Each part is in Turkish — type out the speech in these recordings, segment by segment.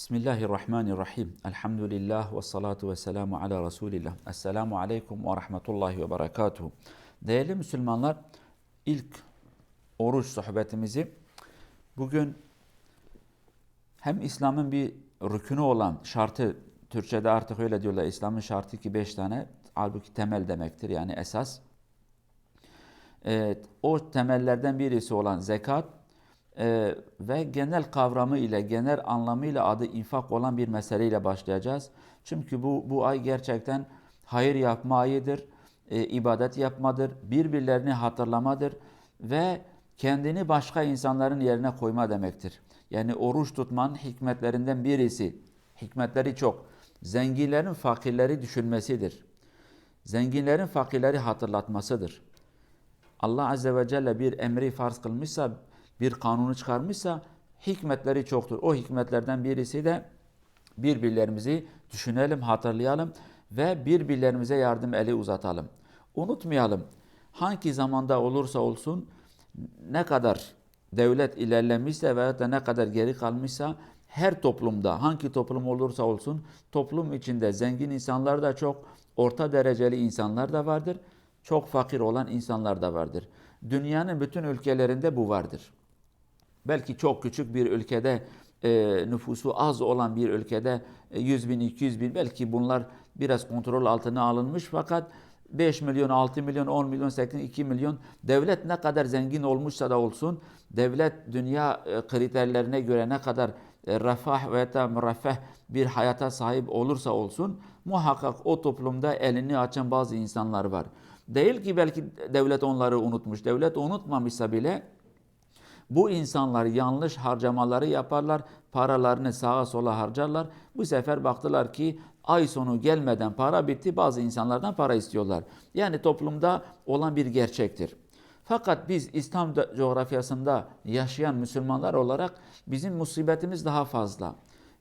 Bismillahirrahmanirrahim. Elhamdülillah ve salatu ve selamu ala Resulillah. Esselamu aleyküm ve rahmetullahi ve berekatuhu. Değerli Müslümanlar, ilk oruç sohbetimizi bugün hem İslam'ın bir rükünü olan şartı, Türkçe'de artık öyle diyorlar, İslam'ın şartı ki beş tane, halbuki temel demektir yani esas. Evet, o temellerden birisi olan zekat, ee, ve genel kavramı ile, genel anlamıyla adı infak olan bir meseleyle başlayacağız. Çünkü bu, bu ay gerçekten hayır yapma ayıdır, e, ibadet yapmadır, birbirlerini hatırlamadır ve kendini başka insanların yerine koyma demektir. Yani oruç tutmanın hikmetlerinden birisi, hikmetleri çok, zenginlerin fakirleri düşünmesidir. Zenginlerin fakirleri hatırlatmasıdır. Allah Azze ve Celle bir emri farz kılmışsa bir kanunu çıkarmışsa hikmetleri çoktur. O hikmetlerden birisi de birbirlerimizi düşünelim, hatırlayalım ve birbirlerimize yardım eli uzatalım. Unutmayalım. Hangi zamanda olursa olsun ne kadar devlet ilerlemişse veya da ne kadar geri kalmışsa her toplumda hangi toplum olursa olsun toplum içinde zengin insanlar da çok, orta dereceli insanlar da vardır. Çok fakir olan insanlar da vardır. Dünyanın bütün ülkelerinde bu vardır belki çok küçük bir ülkede e, nüfusu az olan bir ülkede e, 100 bin, 200 bin belki bunlar biraz kontrol altına alınmış fakat 5 milyon, 6 milyon, 10 milyon, 8, 2 milyon devlet ne kadar zengin olmuşsa da olsun devlet dünya e, kriterlerine göre ne kadar e, refah ve da müreffeh bir hayata sahip olursa olsun muhakkak o toplumda elini açan bazı insanlar var. Değil ki belki devlet onları unutmuş. Devlet unutmamışsa bile bu insanlar yanlış harcamaları yaparlar, paralarını sağa sola harcarlar. Bu sefer baktılar ki ay sonu gelmeden para bitti, bazı insanlardan para istiyorlar. Yani toplumda olan bir gerçektir. Fakat biz İslam coğrafyasında yaşayan Müslümanlar olarak bizim musibetimiz daha fazla.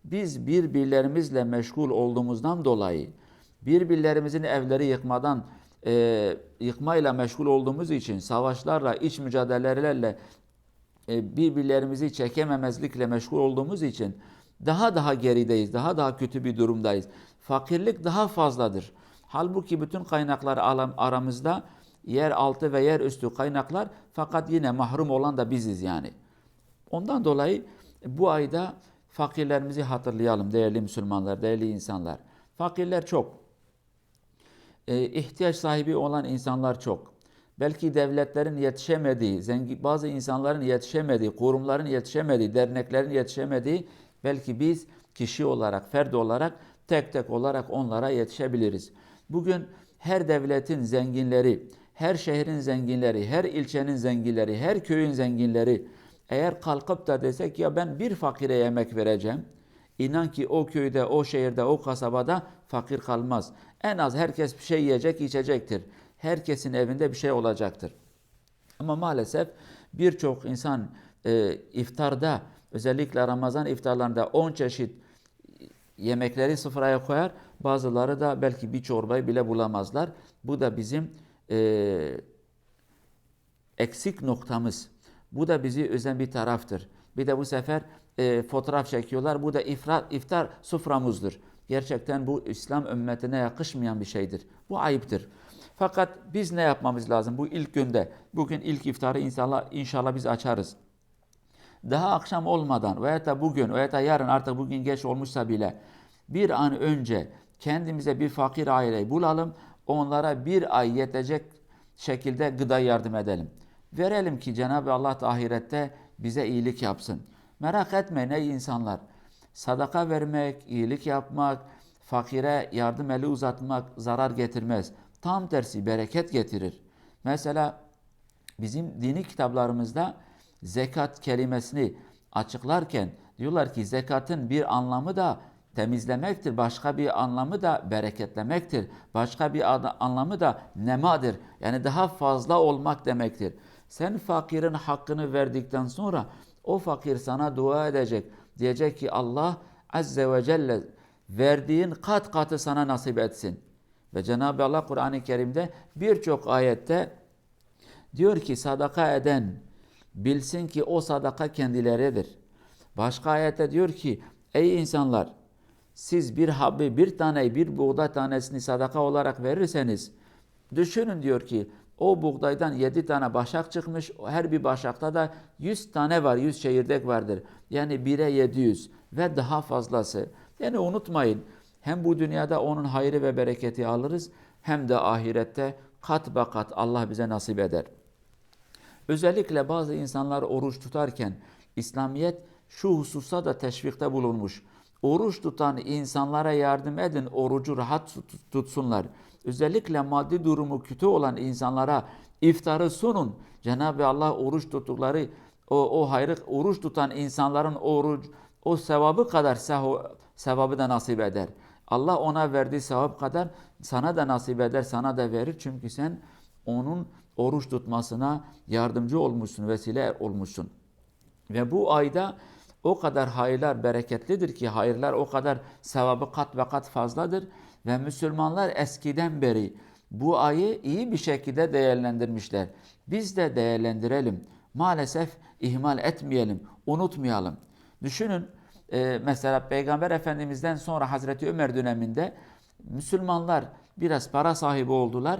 Biz birbirlerimizle meşgul olduğumuzdan dolayı, birbirlerimizin evleri yıkmadan, e, yıkmayla meşgul olduğumuz için, savaşlarla, iç mücadelelerle birbirlerimizi çekememezlikle meşgul olduğumuz için daha daha gerideyiz, daha daha kötü bir durumdayız. Fakirlik daha fazladır. Halbuki bütün kaynaklar aramızda yer altı ve yer üstü kaynaklar fakat yine mahrum olan da biziz yani. Ondan dolayı bu ayda fakirlerimizi hatırlayalım değerli Müslümanlar, değerli insanlar. Fakirler çok. Ee, ihtiyaç sahibi olan insanlar çok belki devletlerin yetişemediği, zengin, bazı insanların yetişemediği, kurumların yetişemediği, derneklerin yetişemediği, belki biz kişi olarak, ferd olarak, tek tek olarak onlara yetişebiliriz. Bugün her devletin zenginleri, her şehrin zenginleri, her ilçenin zenginleri, her köyün zenginleri eğer kalkıp da desek ya ben bir fakire yemek vereceğim, inan ki o köyde, o şehirde, o kasabada fakir kalmaz. En az herkes bir şey yiyecek, içecektir herkesin evinde bir şey olacaktır. Ama maalesef birçok insan e, iftarda özellikle Ramazan iftarlarında 10 çeşit yemekleri sıfıraya koyar. Bazıları da belki bir çorbayı bile bulamazlar. Bu da bizim e, eksik noktamız. Bu da bizi üzen bir taraftır. Bir de bu sefer e, fotoğraf çekiyorlar. Bu da iftar, iftar suframızdır. Gerçekten bu İslam ümmetine yakışmayan bir şeydir. Bu ayıptır. Fakat biz ne yapmamız lazım bu ilk günde? Bugün ilk iftarı inşallah, inşallah biz açarız. Daha akşam olmadan veya da bugün veya da yarın artık bugün geç olmuşsa bile bir an önce kendimize bir fakir aileyi bulalım. Onlara bir ay yetecek şekilde gıda yardım edelim. Verelim ki Cenab-ı Allah ahirette bize iyilik yapsın. Merak etmeyin ey insanlar. Sadaka vermek, iyilik yapmak, fakire yardım eli uzatmak zarar getirmez. Tam tersi bereket getirir. Mesela bizim dini kitaplarımızda zekat kelimesini açıklarken diyorlar ki zekatın bir anlamı da temizlemektir. Başka bir anlamı da bereketlemektir. Başka bir anlamı da nemadır. Yani daha fazla olmak demektir. Sen fakirin hakkını verdikten sonra o fakir sana dua edecek. Diyecek ki Allah Azze ve Celle verdiğin kat katı sana nasip etsin. Ve Cenab-ı Allah Kur'an-ı Kerim'de birçok ayette diyor ki sadaka eden bilsin ki o sadaka kendileridir. Başka ayette diyor ki Ey insanlar siz bir habbi bir tane bir buğday tanesini sadaka olarak verirseniz düşünün diyor ki o buğdaydan yedi tane başak çıkmış. Her bir başakta da yüz tane var. Yüz çekirdek vardır. Yani bire yedi yüz ve daha fazlası. Yani unutmayın hem bu dünyada onun hayrı ve bereketi alırız hem de ahirette kat be kat Allah bize nasip eder. Özellikle bazı insanlar oruç tutarken İslamiyet şu hususta da teşvikte bulunmuş. Oruç tutan insanlara yardım edin, orucu rahat tutsunlar. Özellikle maddi durumu kötü olan insanlara iftarı sunun. Cenab-ı Allah oruç tuttukları o, o hayrı oruç tutan insanların oruç o sevabı kadar sevabı da nasip eder. Allah ona verdiği sevap kadar sana da nasip eder, sana da verir. Çünkü sen onun oruç tutmasına yardımcı olmuşsun, vesile olmuşsun. Ve bu ayda o kadar hayırlar bereketlidir ki hayırlar o kadar sevabı kat ve kat fazladır. Ve Müslümanlar eskiden beri bu ayı iyi bir şekilde değerlendirmişler. Biz de değerlendirelim. Maalesef ihmal etmeyelim, unutmayalım. Düşünün e, mesela Peygamber Efendimiz'den sonra Hazreti Ömer döneminde Müslümanlar biraz para sahibi oldular.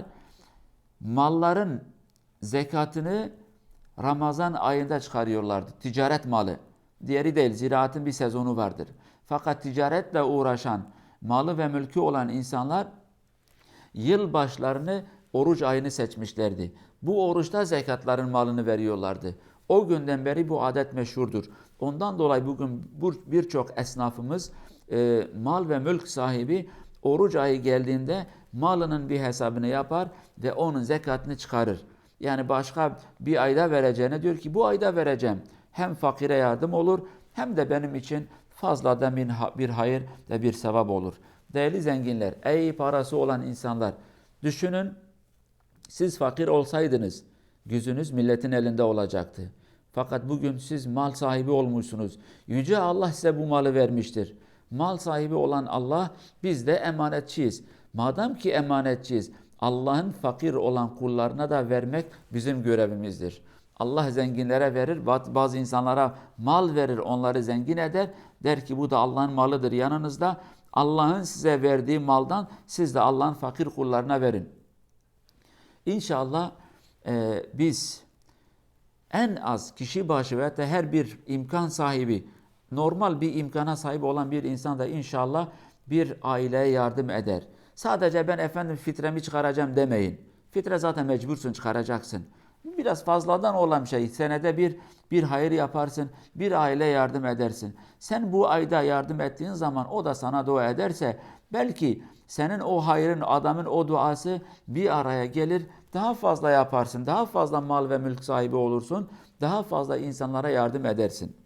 Malların zekatını Ramazan ayında çıkarıyorlardı. Ticaret malı. Diğeri değil, ziraatın bir sezonu vardır. Fakat ticaretle uğraşan, malı ve mülkü olan insanlar yıl başlarını oruç ayını seçmişlerdi. Bu oruçta zekatların malını veriyorlardı. O günden beri bu adet meşhurdur. Ondan dolayı bugün birçok esnafımız e, mal ve mülk sahibi oruç ayı geldiğinde malının bir hesabını yapar ve onun zekatını çıkarır. Yani başka bir ayda vereceğine diyor ki bu ayda vereceğim. Hem fakire yardım olur hem de benim için fazladan bir hayır ve bir sevap olur. Değerli zenginler, ey parası olan insanlar düşünün siz fakir olsaydınız gözünüz milletin elinde olacaktı. Fakat bugün siz mal sahibi olmuşsunuz. Yüce Allah size bu malı vermiştir. Mal sahibi olan Allah biz de emanetçiyiz. Madem ki emanetçiyiz Allah'ın fakir olan kullarına da vermek bizim görevimizdir. Allah zenginlere verir, bazı insanlara mal verir, onları zengin eder. Der ki bu da Allah'ın malıdır yanınızda. Allah'ın size verdiği maldan siz de Allah'ın fakir kullarına verin. İnşallah e, biz en az kişi başı veya da her bir imkan sahibi, normal bir imkana sahip olan bir insan da inşallah bir aileye yardım eder. Sadece ben efendim fitremi çıkaracağım demeyin. Fitre zaten mecbursun çıkaracaksın. Biraz fazladan olan şey. Senede bir bir hayır yaparsın, bir aile yardım edersin. Sen bu ayda yardım ettiğin zaman o da sana dua ederse belki senin o hayrın, adamın o duası bir araya gelir, daha fazla yaparsın, daha fazla mal ve mülk sahibi olursun, daha fazla insanlara yardım edersin.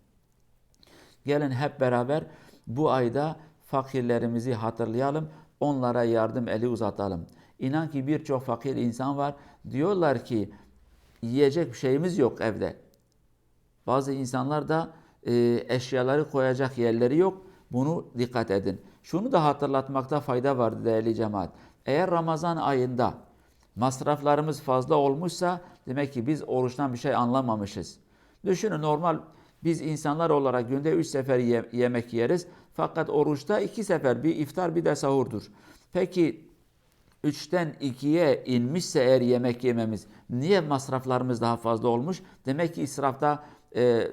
Gelin hep beraber bu ayda fakirlerimizi hatırlayalım, onlara yardım eli uzatalım. İnan ki birçok fakir insan var. Diyorlar ki yiyecek bir şeyimiz yok evde. Bazı insanlar da e, eşyaları koyacak yerleri yok. Bunu dikkat edin. Şunu da hatırlatmakta fayda var değerli cemaat. Eğer Ramazan ayında masraflarımız fazla olmuşsa demek ki biz oruçtan bir şey anlamamışız. Düşünün normal biz insanlar olarak günde üç sefer ye yemek yeriz. Fakat oruçta iki sefer bir iftar bir de sahurdur. Peki üçten ikiye inmişse eğer yemek yememiz niye masraflarımız daha fazla olmuş? Demek ki israfta e,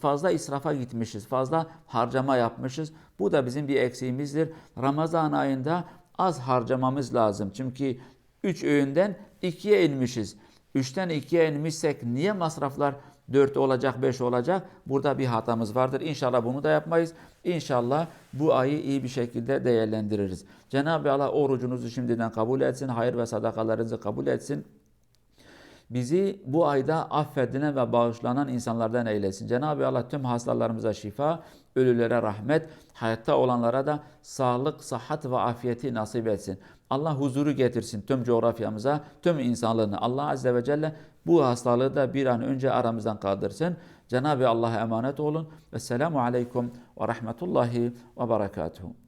fazla israfa gitmişiz, fazla harcama yapmışız. Bu da bizim bir eksiğimizdir. Ramazan ayında az harcamamız lazım. Çünkü üç öğünden ikiye inmişiz. Üçten ikiye inmişsek niye masraflar 4 olacak, 5 olacak. Burada bir hatamız vardır. İnşallah bunu da yapmayız. İnşallah bu ayı iyi bir şekilde değerlendiririz. Cenab-ı Allah orucunuzu şimdiden kabul etsin. Hayır ve sadakalarınızı kabul etsin. Bizi bu ayda affedilen ve bağışlanan insanlardan eylesin. Cenab-ı Allah tüm hastalarımıza şifa, ölülere rahmet, hayatta olanlara da sağlık, sıhhat ve afiyeti nasip etsin. Allah huzuru getirsin tüm coğrafyamıza, tüm insanlığını. Allah Azze ve Celle bu hastalığı da bir an önce aramızdan kaldırsın. Cenab-ı Allah'a emanet olun. Vesselamu Aleyküm ve Rahmetullahi ve Berekatuhu.